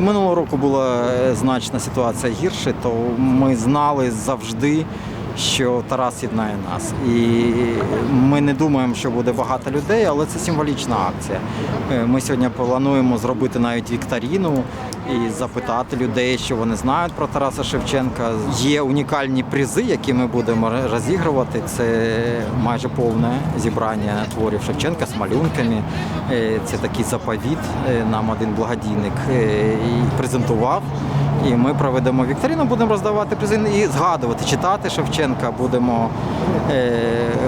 Минулого року була е, значна ситуація гірше, то ми знали завжди що Тарас єднає нас. І ми не думаємо, що буде багато людей, але це символічна акція. Е, Ми сьогодні плануємо зробити навіть вікторіну і запитати людей, що вони знають про Тараса Шевченка. Є унікальні призи, які ми будемо розігрувати. Це майже повне зібрання творів Шевченка з малюнками. Е, Це такий заповіт. е, Нам один благодійник презентував. І ми проведемо вікторину, будемо роздавати призи і згадувати, читати Шевченка, будемо е,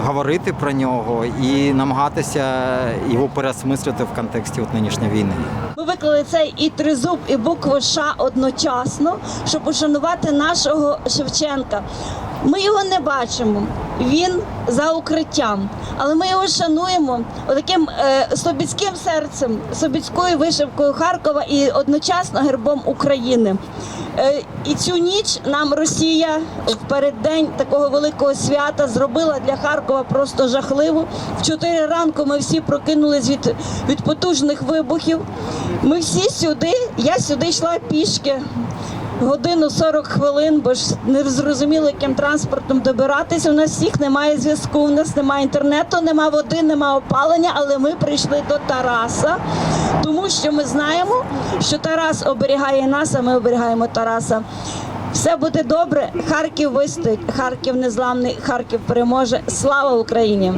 говорити про нього і намагатися його переосмислити в контексті от нинішньої війни. Ми виклали цей і тризуб, і букву Ш одночасно, щоб ушанувати нашого Шевченка. Ми його не бачимо. Він за укриттям, але ми його шануємо таким е, собіцьким серцем, собіцькою вишивкою Харкова і одночасно гербом України. Е, і цю ніч нам Росія в переддень такого великого свята зробила для Харкова просто жахливу. В 4 ранку ми всі прокинулись від, від потужних вибухів. Ми всі сюди, я сюди йшла пішки. Годину 40 хвилин, бо ж не зрозуміло, яким транспортом добиратися. У нас всіх немає зв'язку, у нас немає інтернету, немає води, немає опалення, але ми прийшли до Тараса, тому що ми знаємо, що Тарас оберігає нас, а ми оберігаємо Тараса. Все буде добре. Харків вистоїть, Харків незламний, Харків переможе. Слава Україні!